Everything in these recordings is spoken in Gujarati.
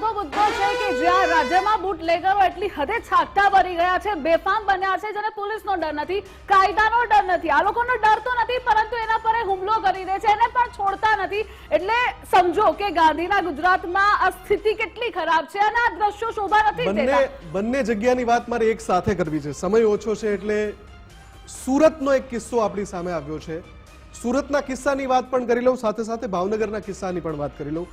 સૌથી મુદ્દો છે કે જ્યાં રાજ્યમાં બુટલેગરો એટલી હદે છાકટા ભરી ગયા છે બેફામ બન્યા છે જેને પોલીસનો ડર નથી કાયદાનો ડર નથી આ લોકોનો ડર તો નથી પરંતુ એના પર હુમલો કરી દે છે એને પણ છોડતા નથી. એટલે સમજો કે ગાંધીના ગુજરાતમાં આ સ્થિતિ કેટલી ખરાબ છે અને આ દ્રશ્યો શોભા નથી બંને બંને જગ્યાની વાત મારે એક સાથે કરવી છે. સમય ઓછો છે એટલે સુરતનો એક કિસ્સો આપણી સામે આવ્યો છે. સુરતના કિસ્સાની વાત પણ કરી લઉં સાથે સાથે ભાવનગરના કિસ્સાની પણ વાત કરી લઉં.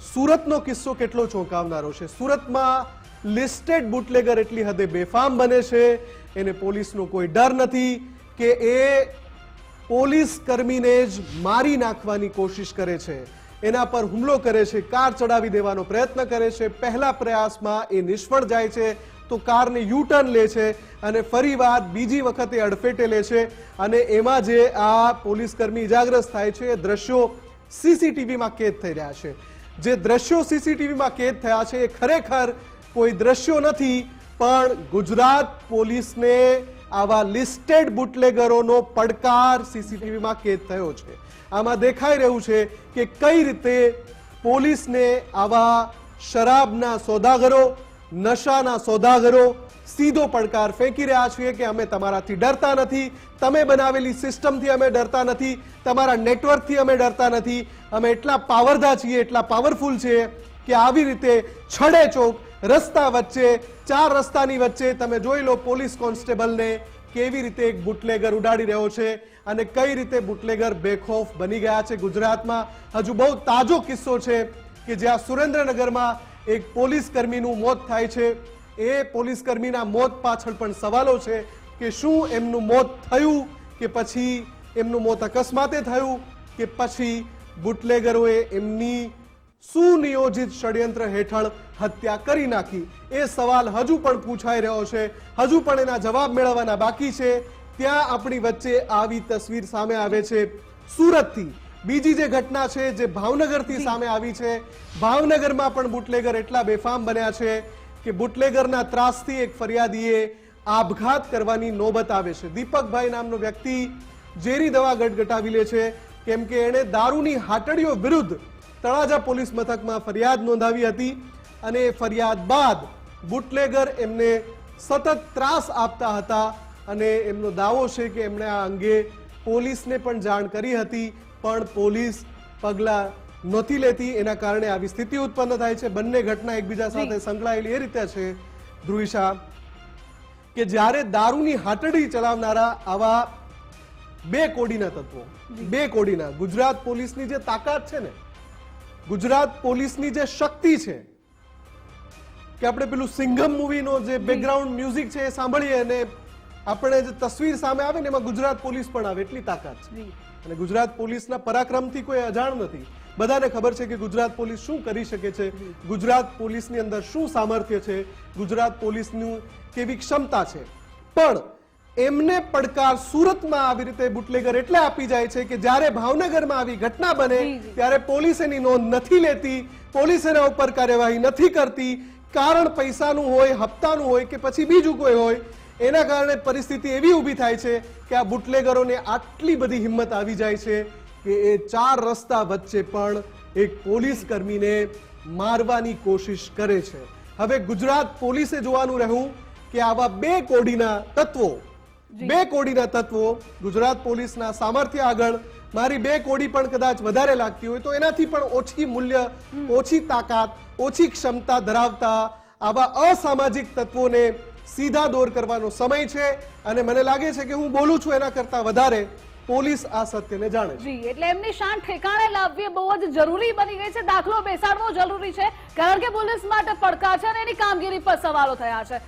સુરતનો કિસ્સો કેટલો ચોંકાવનારો છે? સુરતમાં લિસ્ટેડ બુટલેગર એટલી હદે બેફામ બને છે, એને પોલીસનો કોઈ ડર નથી કે એ પોલીસ કર્મીને જ મારી નાખવાની કોશિશ કરે છે. એના પર હુમલો કરે છે, કાર ચડાવી દેવાનો પ્રયત્ન કરે છે. પહેલા પ્રયાસમાં એ નિષ્ફળ જાય છે, તો કારને યુ ટર્ન લે છે અને ફરી વાત બીજી વખતે અડફેટે લે છે અને એમાં જે આ પોલીસ કર્મી ઇજાગ્રસ્ત થાય છે, એ દ્રશ્યો સીસીટીવીમાં કેદ થઈ રહ્યા છે. જે દ્રશ્યો સીસીટીવીમાં કેદ થયા છે એ ખરેખર કોઈ દ્રશ્યો નથી, પણ ગુજરાત પોલીસને આવા લિસ્ટેડ બુટલેગરોનો પડકાર સીસીટીવીમાં કેદ થયો છે. આમાં દેખાઈ રહ્યું છે કે કઈ રીતે પોલીસને આવા શરાબના સોદાગરો, નશાના સોદાગરો સીધો પડકાર ફેંકી રહ્યા છીએ કે અમે તમારાથી ડરતા નથી. તમે બનાવેલી સિસ્ટમથી અમે ડરતા નથી. તમારા નેટવર્કથી અમે ડરતા નથી. અમે એટલા પાવરદા છીએ, એટલા પાવરફુલ છીએ કે આવી રીતે છડે ચોક રસ્તા વચ્ચે, ચાર રસ્તાની વચ્ચે તમે જોઈ લો પોલીસ કોન્સ્ટેબલને કેવી રીતે એક બુટલેગર ઉડાડી રહ્યો છે અને કઈ રીતે બુટલેગર બેખોફ બની ગયા છે ગુજરાતમાં. હજુ બહુ તાજો કિસ્સો છે કે જ્યાં સુરેન્દ્રનગરમાં એક પોલીસ કર્મીનું મોત થાય છે. એ પોલીસ કર્મીના મોત પાછળ પણ સવાલો છે કે શું એમનું મોત થયું કે પછી એમનું મોત અકસ્માતે થયું કે પછી બુટલેગરોએ એમની સુનિયોજિત ષડયંત્ર હેઠળ હત્યા કરી નાખી. એ સવાલ હજુ પણ પૂછાઈ રહ્યો છે. હજુ પણ એના જવાબ મેળવવાના બાકી છે. ત્યાં આપણી વચ્ચે આવી તસવીર સામે આવે છે. સુરતથી બીજી જે ઘટના છે જે ભાવનગરથી સામે આવી છે ભાવનગરમાં પણ બુટલેગર એટલા બેફામ બન્યા છે કે બુટલેગરના ત્રાસથી એક ફરિયાદીએ આપઘાત કરવાની નોબત આવે છે. દીપકભાઈ નામનો વ્યક્તિ ઝેરી દવા ગટગટાવી લે છે. કેમ કે એણે દારૂની હાટડીઓ વિરુદ્ધ તળાજા પોલીસ મથકમાં ફરિયાદ નોંધાવી હતી અને ફરિયાદ બાદ બુટલેગર એમને સતત ત્રાસ આપતા હતા અને એમનો દાવો છે કે એમણે આ અંગે પોલીસને પણ જાણ કરી હતી, પણ પોલીસ પગલાં નહોતી લેતી એના કારણે આવી સ્થિતિ ઉત્પન્ન થાય છે. બંને ઘટના એકબીજા સાથે સંકળાયેલી એ રીતે છે ધ્રુવિશા કે જ્યારે દારૂની હાટડી ચલાવનારા આવા બે કોડીના તત્વો બે કોડીના ગુજરાત પોલીસની જે તાકાત છે ને ગુજરાત પોલીસની જે શક્તિ છે કે આપણે પેલું સિંઘમ મૂવીનો જે બેકગ્રાઉન્ડ મ્યુઝિક છે એ સાંભળીએ અને આપણે જે તસવીર સામે આવે ને એમાં ગુજરાત પોલીસ પણ આવે એટલી તાકાત છે. અને ગુજરાત પોલીસના પરાક્રમથી કોઈ અજાણ નથી. બધાને ખબર છે કે ગુજરાત પોલીસ શું કરી શકે છે ગુજરાત પોલીસની અંદર શું સામર્થ્ય છે ગુજરાત પોલીસનું કેવી ક્ષમતા છે. પણ એમને પડકાર સુરતમાં આવી રીતે બુટલેગર એટલે આપી જાય છે કે જ્યારે ભાવનગરમાં આવી ઘટના બને. ત્યારે પોલીસ એની નોંધ નથી લેતી પોલીસ એના ઉપર કાર્યવાહી નથી કરતી. કારણ પૈસાનું હોય હપ્તાનું હોય કે પછી બીજું કોઈ હોય એના કારણે પરિસ્થિતિ એવી ઊભી થાય છે કે આ બુટલેગરોને આટલી બધી હિંમત આવી જાય છે કે એ ચાર રસ્તા વચ્ચે પણ એક પોલીસ કર્મીને મારવાની કોશિશ કરે છે. હવે ગુજરાત પોલીસે જોવાનું રહ્યું કે આવા બે કોડીના તત્વો બે કોડીના તત્વો ગુજરાત પોલીસના સામર્થ્ય આગળ મારી બે કોડી પણ કદાચ વધારે લાગતી હોય તો એનાથી પણ ઓછી મૂલ્ય ઓછી તાકાત ઓછી ક્ષમતા ધરાવતા આવા અસામાજિક તત્વોને સીધા દોર કરવાનો સમય છે અને મને લાગે છે કે હું બોલું છું એના કરતા વધારે પોલીસ આ સત્યને જાણે છે. જી, એટલે એમની શાન ઠેકાણે લાવવી બહુ જ જરૂરી બની ગઈ છે. દાખલો બેસાડવો જરૂરી છે, કારણ કે પોલીસ માટે પડકાર છે અને એની કામગીરી પર સવાલો થયા છે.